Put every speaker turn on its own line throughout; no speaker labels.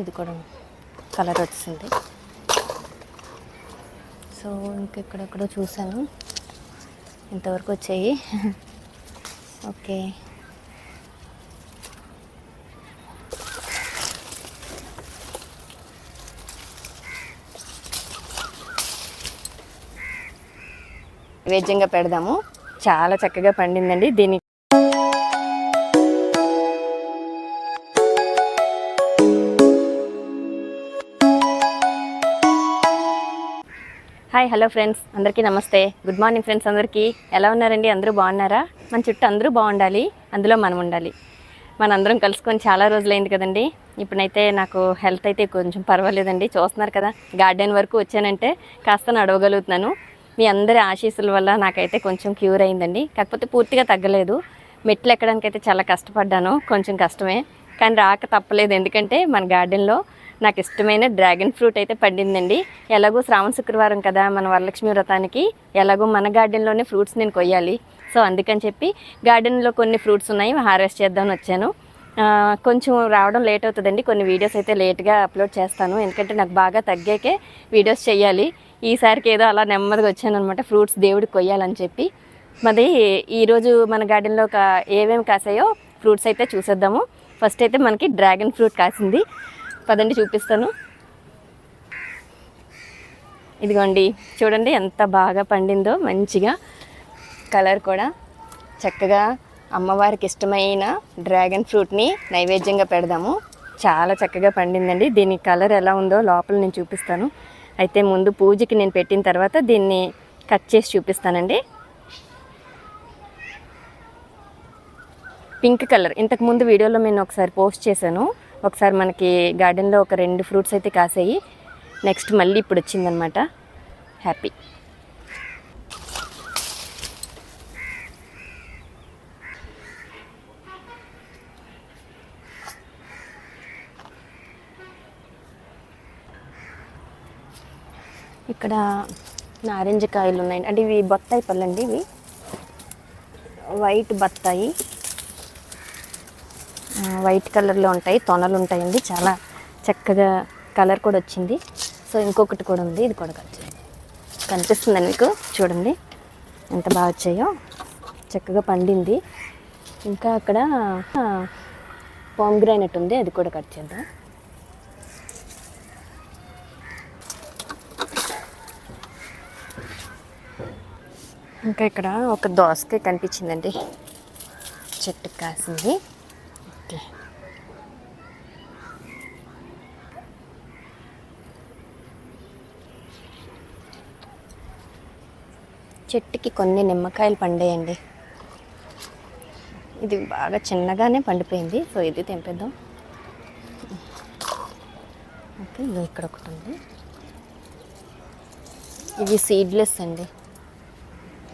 ఇది కూడా కలర్ వచ్చింది సో ఇంకెక్కడెక్కడో చూశాను. ఇంతవరకు వచ్చాయి. ఓకే. వేజంగా పెడదాము. చాలా చక్కగా పండిందండి. దీని హాయ్ హలో ఫ్రెండ్స్. అందరికీ నమస్తే. గుడ్ మార్నింగ్ ఫ్రెండ్స్ అందరికీ. ఎలా ఉన్నారండి? అందరూ బాగున్నారా? మన చుట్టూ అందరూ బాగుండాలి. అందులో మనం ఉండాలి. మనందరం కలుసుకొని చాలా రోజులైంది కదండి. ఇప్పుడైతే నాకు హెల్త్ అయితే కొంచెం పర్వాలేదండి. చూస్తున్నారు కదా గార్డెన్ వరకు వచ్చానంటే కాస్త నడవగలుగుతున్నాను. మీ అందరి ఆశీస్సుల వల్ల నాకైతే కొంచెం క్యూర్ అయిందండి. కాకపోతే పూర్తిగా తగ్గలేదు. మెట్లు ఎక్కడానికైతే చాలా కష్టపడ్డాను. కొంచెం కష్టమే. కానీ రాక తప్పలేదు. ఎందుకంటే మన గార్డెన్లో నాకు ఇష్టమైన డ్రాగన్ ఫ్రూట్ అయితే పండిందండి. ఎలాగో శ్రావణ శుక్రవారం కదా మన వరలక్ష్మి వ్రతానికి ఎలాగో మన గార్డెన్లోనే ఫ్రూట్స్ నేను కొయ్యాలి. సో అందుకని చెప్పి గార్డెన్లో కొన్ని ఫ్రూట్స్ ఉన్నాయి హార్వెస్ట్ చేద్దామని వచ్చాను. కొంచెం రావడం లేట్ అవుతుందండి. కొన్ని వీడియోస్ అయితే లేట్గా అప్లోడ్ చేస్తాను. ఎందుకంటే నాకు బాగా తగ్గాకే వీడియోస్ చేయాలి. ఈసారికి ఏదో అలా నెమ్మదిగా వచ్చాను అనమాట ఫ్రూట్స్ దేవుడికి కొయ్యాలని చెప్పి. మరి ఈరోజు మన గార్డెన్లో ఒక ఏమేమి కాసాయో ఫ్రూట్స్ అయితే చూసేద్దాము. ఫస్ట్ అయితే మనకి డ్రాగన్ ఫ్రూట్ కాసింది. పదండి చూపిస్తాను. ఇదిగోండి చూడండి ఎంత బాగా పండిందో మంచిగా కలర్ కూడా. చక్కగా అమ్మవారికి ఇష్టమైన డ్రాగన్ ఫ్రూట్ని నైవేద్యంగా పెడదాము. చాలా చక్కగా పండిందండి. దీని కలర్ ఎలా ఉందో లోపల నేను చూపిస్తాను. అయితే ముందు పూజకి నేను పెట్టిన తర్వాత దీన్ని కట్ చేసి చూపిస్తానండి. Pink colour. ఇంతకు ముందు వీడియోలో నేను ఒకసారి పోస్ట్ చేశాను. ఒకసారి మనకి గార్డెన్లో ఒక రెండు ఫ్రూట్స్ అయితే కాసాయి. నెక్స్ట్ మళ్ళీ ఇప్పుడు వచ్చిందనమాట. హ్యాపీ. ఇక్కడ నారింజ కాయలు ఉన్నాయండి. అంటే ఇవి బత్తాయి పళ్ళు అండి ఇవి. వైట్ బత్తాయి. వైట్ కలర్లో ఉంటాయి తొనలు ఉంటాయండి. చాలా చక్కగా కలర్ కూడా వచ్చింది. సో ఇంకొకటి కూడా ఉంది. ఇది కూడా కనిపిస్తుంది కనిపిస్తుందండి మీకు? చూడండి. ఎంత బాగా వచ్చాయో. చక్కగా పండింది. ఇంకా అక్కడ పామ్ ఉంది. అది కూడా కట్ చేద్దాం. ఇంకా ఇక్కడ ఒక దోసకాయ కనిపించిందండి. చెట్టుకి కాసింది. ఓకే. చెట్టుకి కొన్ని నిమ్మకాయలు పండేయండి. ఇది బాగా చిన్నగానే పండిపోయింది సో ఇది తెంపేద్దాం. ఓకే ఇది ఇక్కడ ఒకటి ఉంది. ఇది సీడ్లెస్ అండి.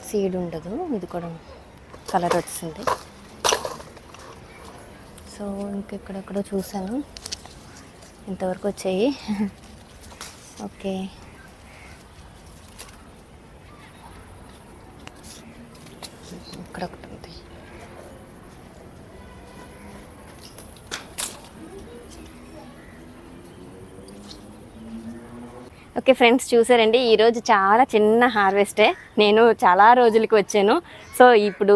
సీడ్ ఉండదు ఇది కూడా కలర్ వచ్చింది సో ఇంకెక్కడెక్కడో చూశాను. ఇంతవరకు వచ్చాయి. ఓకే. ఇక్కడ ఒకటి ఓకే ఫ్రెండ్స్ చూసారండి ఈరోజు చాలా చిన్న హార్వెస్టే. నేను చాలా రోజులకి వచ్చాను. సో ఇప్పుడు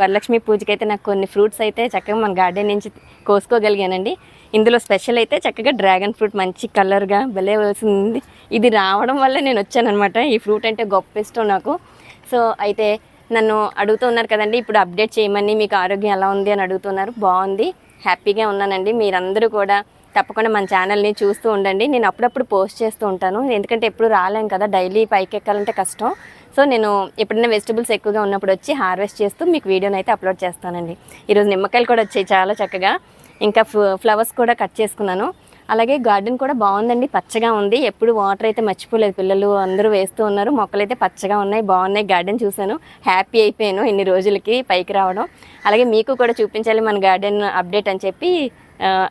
వరలక్ష్మి పూజకి అయితే నాకు కొన్ని ఫ్రూట్స్ అయితే చక్కగా మన గార్డెన్ నుంచి కోసుకోగలిగానండి. ఇందులో స్పెషల్ అయితే చక్కగా డ్రాగన్ ఫ్రూట్ మంచి కలర్గా భలే వస్తుంది. ఇది రావడం వల్ల నేను వచ్చానమాట ఈ ఫ్రూట్ అంటే గొప్ప ఇష్టం నాకు. సో అయితే నన్ను అడుగుతూ ఉన్నారు కదండి ఇప్పుడు అప్డేట్ చేయమని మీకు ఆరోగ్యం ఎలా ఉంది అని అడుగుతున్నారు. బాగుంది. హ్యాపీగా ఉన్నానండి. మీరందరూ కూడా తప్పకుండా మన ఛానల్ని చూస్తూ ఉండండి. నేను అప్పుడప్పుడు పోస్ట్ చేస్తూ ఉంటాను. ఎందుకంటే ఎప్పుడు రాలేం కదా డైలీ పైకి ఎక్కాలంటే కష్టం. సో నేను ఎప్పుడైనా వెజిటబుల్స్ ఎక్కువగా ఉన్నప్పుడు వచ్చి హార్వెస్ట్ చేస్తూ మీకు వీడియోని అయితే అప్లోడ్ చేస్తానండి. ఈరోజు నిమ్మకాయలు కూడా వచ్చాయి చాలా చక్కగా. ఇంకా ఫ్లవర్స్ కూడా కట్ చేసుకున్నాను. అలాగే గార్డెన్ కూడా బాగుందండి పచ్చగా ఉంది. ఎప్పుడు వాటర్ అయితే మర్చిపోలేదు పిల్లలు అందరూ వేస్తూ ఉన్నారు. మొక్కలు అయితే పచ్చగా ఉన్నాయి బాగున్నాయి. గార్డెన్ చూశాను హ్యాపీ అయిపోయాను ఇన్ని రోజులకి పైకి రావడం. అలాగే మీకు కూడా చూపించాలి మన గార్డెన్ అప్డేట్ అని చెప్పి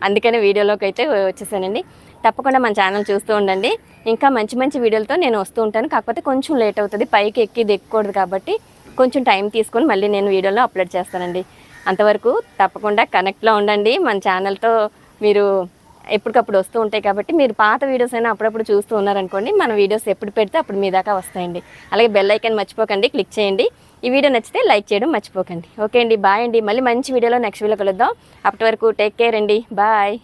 అందుకనే వీడియోలోకి అయితే వచ్చేసానండి. తప్పకుండా మన ఛానల్ చూస్తూ ఉండండి. ఇంకా మంచి మంచి వీడియోలతో నేను వస్తూ ఉంటాను. కాకపోతే కొంచెం లేట్ అవుతుంది. పైకి ఎక్కి దిక్కకూడదు కాబట్టి కొంచెం టైం తీసుకొని మళ్ళీ నేను వీడియోలో అప్లోడ్ చేస్తానండి. అంతవరకు తప్పకుండా కనెక్ట్లో ఉండండి. మన ఛానల్తో మీరు ఎప్పటికప్పుడు వస్తూ ఉంటాయి కాబట్టి మీరు పాత వీడియోస్ అయినా అప్పుడప్పుడు చూస్తూ ఉన్నారనుకోండి మన వీడియోస్ ఎప్పుడు పెడితే అప్పుడు మీ దాకా వస్తాయండి. అలాగే బెల్ ఐకాన్ మర్చిపోకండి క్లిక్ చేయండి. ఈ వీడియో నచ్చితే లైక్ చేయడం మర్చిపోకండి. ఓకే అండి బాయ్ అండి. మళ్ళీ మంచి వీడియోలో నెక్స్ట్ వీడియో కలుద్దాం. అప్పటి వరకు టేక్ కేర్ అండి బాయ్.